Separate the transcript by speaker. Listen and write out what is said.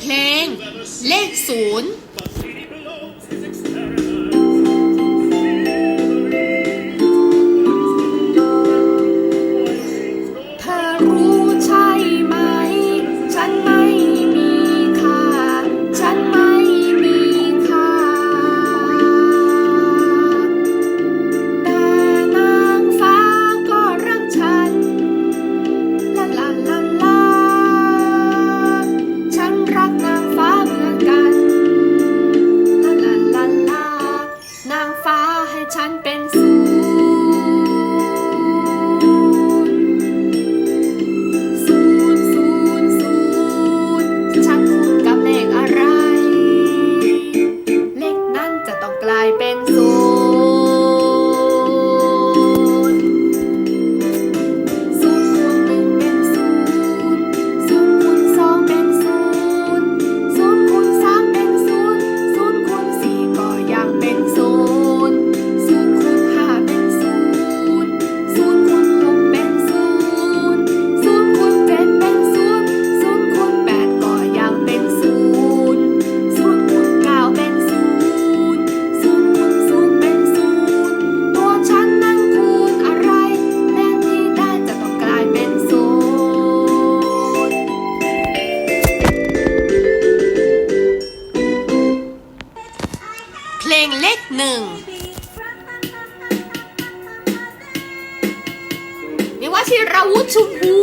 Speaker 1: เพลงเลขศูนย์ งเลขหนึ่งนี่วัชิราวุชุมพู